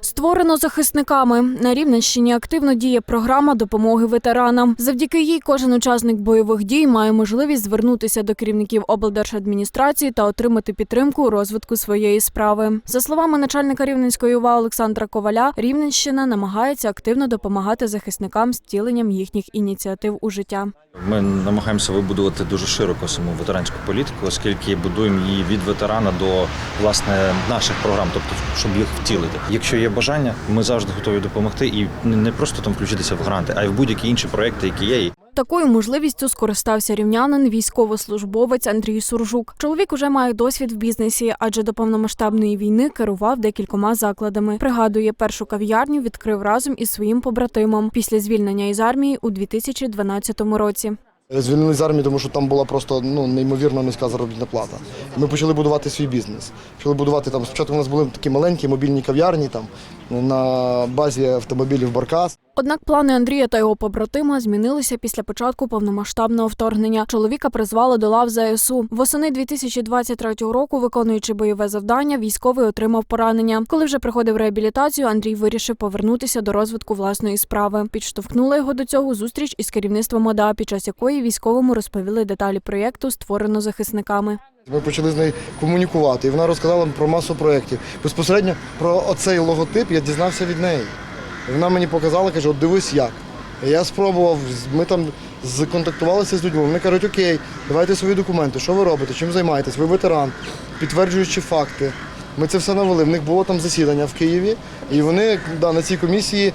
Створено захисниками. На Рівненщині активно діє програма допомоги ветеранам. Завдяки їй кожен учасник бойових дій має можливість звернутися до керівників облдержадміністрації та отримати підтримку у розвитку своєї справи. За словами начальника Рівненської ОВА Олександра Коваля, Рівненщина намагається активно допомагати захисникам з втіленням їхніх ініціатив у життя. Ми намагаємося вибудувати дуже широко саму ветеранську політику, оскільки будуємо її від ветерана до власне наших програм, тобто щоб їх втілити. Якщо є бажання, ми завжди готові допомогти і не- просто там включитися в гранти, а й в будь-які інші проекти, які є. Такою можливістю скористався рівнянин, військовослужбовець Андрій Суржук. Чоловік уже має досвід в бізнесі, адже до повномасштабної війни керував декількома закладами. Пригадує, першу кав'ярню відкрив разом із своїм побратимом після звільнення із армії у 2012 році. Звільнили з армії, тому що там була просто ну неймовірно низька заробітна плата. Ми почали будувати свій бізнес. Почали будувати там. Спочатку у нас були такі маленькі мобільні кав'ярні там на базі автомобілів Баркас. Однак плани Андрія та його побратима змінилися після початку повномасштабного вторгнення. Чоловіка призвали до лав ЗСУ. Восени 2023 року, виконуючи бойове завдання, військовий отримав поранення. Коли вже приходив реабілітацію, Андрій вирішив повернутися до розвитку власної справи. Підштовхнула його до цього зустріч із керівництвом ОДА, під час якої військовому розповіли деталі проєкту, створено захисниками. Ми почали з нею комунікувати, і вона розказала про масу проєктів. Безпосередньо про оцей логотип я дізнався від неї. І вона мені показала, каже, от дивись як. І Я спробував, ми там законтактувалися з людьми. Вони кажуть, окей, давайте свої документи, що ви робите, чим займаєтесь, ви ветеран, підтверджуючи факти. Ми це все навели. В них було там засідання в Києві, і вони да, на цій комісії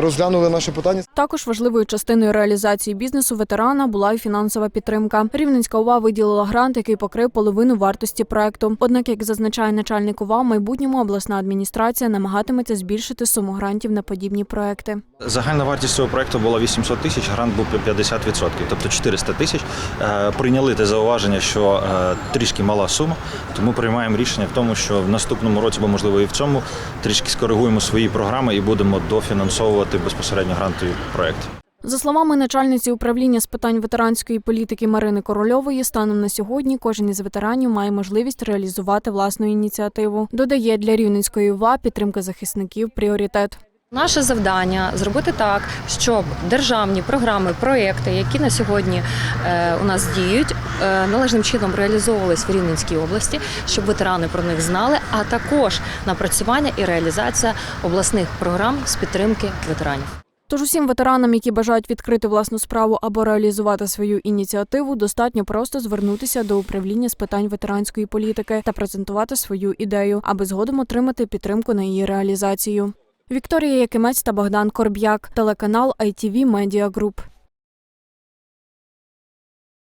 розглянули наше питання. Також важливою частиною реалізації бізнесу ветерана була й фінансова підтримка. Рівненська ОВА виділила грант, який покрив половину вартості проекту. Однак, як зазначає начальник ОВА, в майбутньому обласна адміністрація намагатиметься збільшити суму грантів на подібні проекти. Загальна вартість цього проекту була 800 тисяч, грант був 50%, тобто 400 тисяч. Е, Прийняли те зауваження, що е, трішки мала сума, тому приймаємо рішення в тому, що в наступному році, бо можливо і в цьому, трішки скоригуємо свої програми і будемо дофінансовувати безпосередньо грантові проекти. За словами начальниці управління з питань ветеранської політики Марини Корольової, станом на сьогодні кожен із ветеранів має можливість реалізувати власну ініціативу. Додає для рівненської УВА підтримка захисників пріоритет. Наше завдання зробити так, щоб державні програми, проекти, які на сьогодні е, у нас діють, е, належним чином реалізовувались в Рівненській області, щоб ветерани про них знали, а також напрацювання і реалізація обласних програм з підтримки ветеранів. Тож усім ветеранам, які бажають відкрити власну справу або реалізувати свою ініціативу, достатньо просто звернутися до управління з питань ветеранської політики та презентувати свою ідею, аби згодом отримати підтримку на її реалізацію. Вікторія Якимець та Богдан Корб'як, телеканал ITV Media Group.